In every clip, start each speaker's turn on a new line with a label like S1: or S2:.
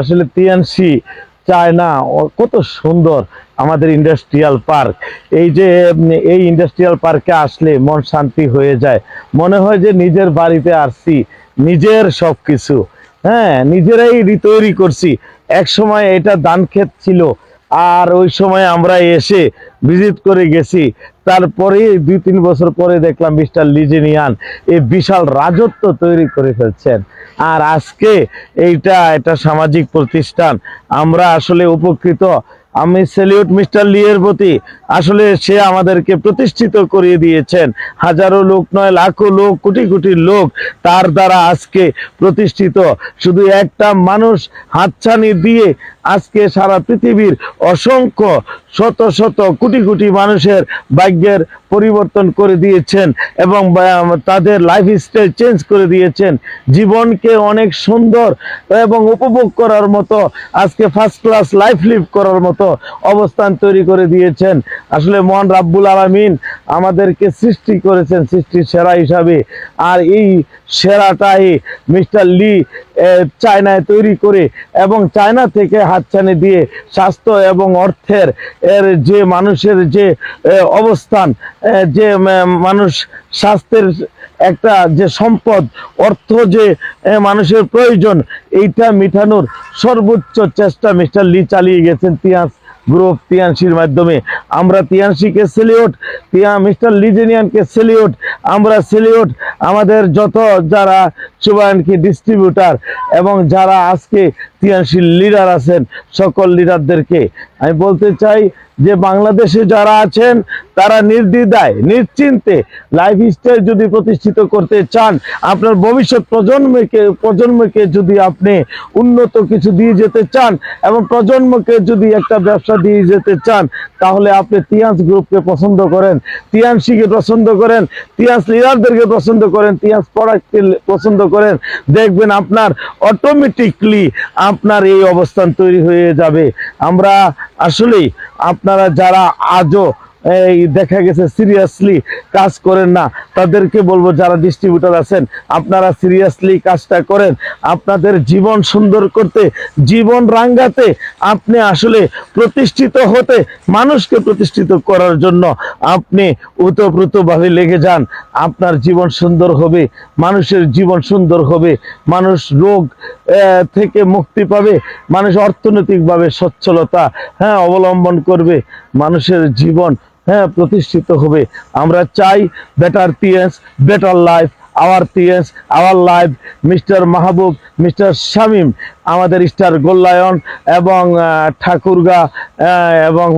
S1: আসলে টিএনসি চায় না। কত সুন্দর আমাদের ইন্ডাস্ট্রিয়াল পার্ক। এই যে এই ইন্ডাস্ট্রিয়াল পার্কে আসলে মন শান্তি হয়ে যায়। মনে হয় যে নিজের বাড়িতে আসছি, নিজের সব কিছু হ্যাঁ নিজেরাই তৈরি করছি। এক সময় এটা ধান ক্ষেত ছিল আর ওই সময় আমরা এসে ভিজিট করে গেছি। তারপরে দুই তিন বছর পরে দেখলাম মিস্টার লিজেনিয়ান এই বিশাল রাজত্ব তৈরি করে ফেলছেন। আর আজকে এইটা এটা সামাজিক প্রতিষ্ঠান। আমরা আসলে উপকৃত। আমি সেলিউট মিস্টার লিয়ের প্রতি আসলে সে আমাদেরকে প্রতিষ্ঠিত করিয়ে দিয়েছেন। হাজারো লোক নয়, লাখো লোক, কোটি কোটি লোক তার দ্বারা আজকে প্রতিষ্ঠিত। শুধু একটা মানুষ হাতছানি দিয়ে আজকে সারা পৃথিবীর অসংখ্য শত শত কোটি কোটি মানুষের ভাগ্যের পরিবর্তন করে দিয়েছেন এবং তাদের লাইফ স্টাইল চেঞ্জ করে দিয়েছেন। জীবনকে অনেক সুন্দর এবং উপভোগ করার মতো, আজকে ফার্স্ট ক্লাস লাইফ লিভ করার মতো অবস্থান তৈরি করে দিয়েছেন। আসলে মহান রাব্বুল আলামিন আমাদেরকে সৃষ্টি করেছেন, সৃষ্টির সেরা হিসাবে। আর এই সেরাটাই মিস্টার লি চায়নায় তৈরি করে এবং চায়না থেকে হাতছানি দিয়ে স্বাস্থ্য এবং অর্থের এর যে মানুষের যে অবস্থান যে মানুষ স্বাস্থ্যের একটা যে সম্পদ, অর্থ যে মানুষের প্রয়োজন, এইটা মিটানোর সর্বোচ্চ চেষ্টা মিস্টার লি চালিয়ে গেছেন তিয়াস গ্রুপ তিয়ানসির মাধ্যমে। আমরা তিয়ানসিকে সেলিউট তিয়া মিস্টার লিজেনিয়ানকে সেলিউট আমরা সেলিউট আমাদের যত যারা চুবায়নকে ডিস্ট্রিবিউটার এবং যারা আজকে তিয়ানসির লিডার আছেন, সকল লিডারদেরকে আমি বলতে চাই যে বাংলাদেশে যারা আছেন, তারা নির্দ্বিধায়, নিশ্চিন্তে লাইফ স্টাইল যদি প্রতিষ্ঠিত করতে চান, আপনার ভবিষ্যৎ প্রজন্মকে প্রজন্মকে যদি আপনি উন্নত কিছু দিয়ে যেতে চান এবং প্রজন্মকে যদি একটা ব্যবসা দিয়ে যেতে চান, তাহলে আপনি তিয়াস গ্রুপকে পছন্দ করেন তিয়ানসিকে পছন্দ করেন, তিয়াস লিডারদেরকে পছন্দ করেন, তিয়াস প্রোডাক্টকে পছন্দ করেন। দেখবেন আপনার অটোমেটিকলি আপনার এই অবস্থান তৈরি হয়ে যাবে। আমরা আসলেই আপনারা যারা আজও এই দেখা গেছে সিরিয়াসলি কাজ করেন না। তাদেরকে বলব, যারা ডিস্ট্রিবিউটর আছেন, আপনারা সিরিয়াসলি কাজটা করেন। আপনাদের জীবন সুন্দর করতে, জীবন রাঙ্গাতে আপনি আসলে প্রতিষ্ঠিত হতে, মানুষকে প্রতিষ্ঠিত করার জন্য আপনি উতপ্রুতভাবে লেগে যান। আপনার জীবন সুন্দর হবে, মানুষের জীবন সুন্দর হবে, মানুষ রোগ থেকে মুক্তি পাবে, মানুষ অর্থনৈতিকভাবে সচ্ছলতা হ্যাঁ অবলম্বন করবে, মানুষের জীবন হ্যাঁ প্রতিষ্ঠিত হবে। আমরা চাই better PS better life our PS our life mister Mahbub mister Shamim, আমাদের স্টার গোল্লায়ন এবং ঠাকুরগা এবং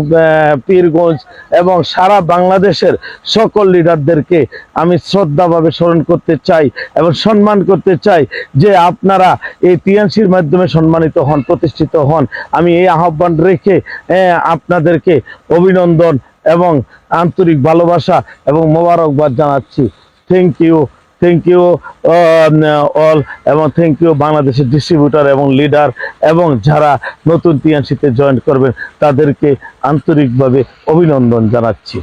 S1: পীরগঞ্জ এবং সারা বাংলাদেশের সকল লিডারদেরকে আমি শ্রদ্ধাভাবে স্মরণ করতে চাই এবং সম্মান করতে চাই যে আপনারা এই টিএনসির মাধ্যমে সম্মানিত হন, প্রতিষ্ঠিত হন। আমি এই আহ্বান রেখে আপনাদেরকে অভিনন্দন এবং আন্তরিক ভালোবাসা এবং মোবারকবাদ জানাচ্ছি। Thank you thank you all এবং থ্যাংক ইউ বাংলাদেশের ডিস্ট্রিবিউটার এবং লিডার এবং যারা নতুন টিএনসিতে জয়েন করবেন, তাদেরকে আন্তরিকভাবে অভিনন্দন জানাচ্ছি।